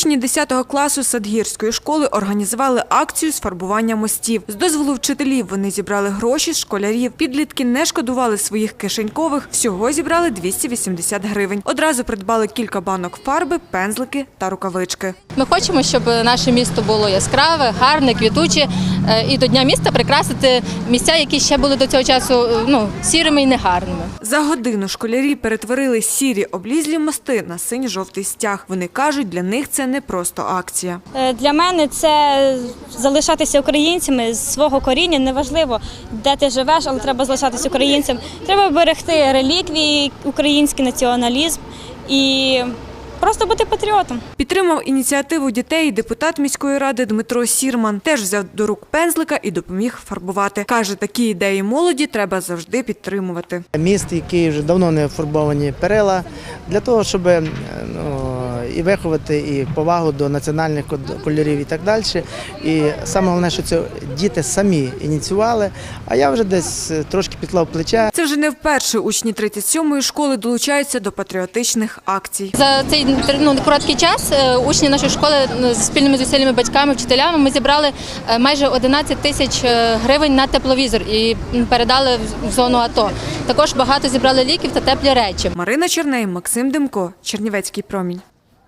Учні 10 класу Садгірської школи організували акцію з фарбування мостів. З дозволу вчителів вони зібрали гроші з школярів. Підлітки не шкодували своїх кишенькових. Всього зібрали 280 гривень. Одразу придбали кілька банок фарби, пензлики та рукавички. Ми хочемо, щоб наше місто було яскраве, гарне, квітуче, і до Дня міста прикрасити місця, які ще були до цього часу е, ну, сірими і негарними. За годину школярі перетворили сірі облізлі мости на синьо-жовтий стяг. Вони кажуть, для них це не просто акція. Е, Для мене це залишатися українцями з свого коріння. Неважливо, де ти живеш, але треба залишатися українцем. Треба берегти реліквії, український націоналізм і просто бути патріотом. Підтримав ініціативу дітей і депутат міської ради Дмитро Сірман. Теж взяв до рук пензлика і допоміг фарбувати. Каже, такі ідеї молоді треба завжди підтримувати. Міст, який вже давно не фарбовані перила, для того, щоб е, ну, і виховати і повагу до національних кольорів і так далі. І саме головне, що це діти самі ініціювали, а я вже десь е, трошки підклав плече. Це вже не вперше учні 37-ї школи долучаються до патріотичних акцій. За цей ну, короткий час е, учні нашої школи з спільними зусиллями батьками, вчителями ми зібрали е, майже 11 тисяч гривень на тепловізор і передали в- в зону АТО. Також багато зібрали ліків та теплі речі. Марина Черней, Максим Демко, Чернівецький промінь.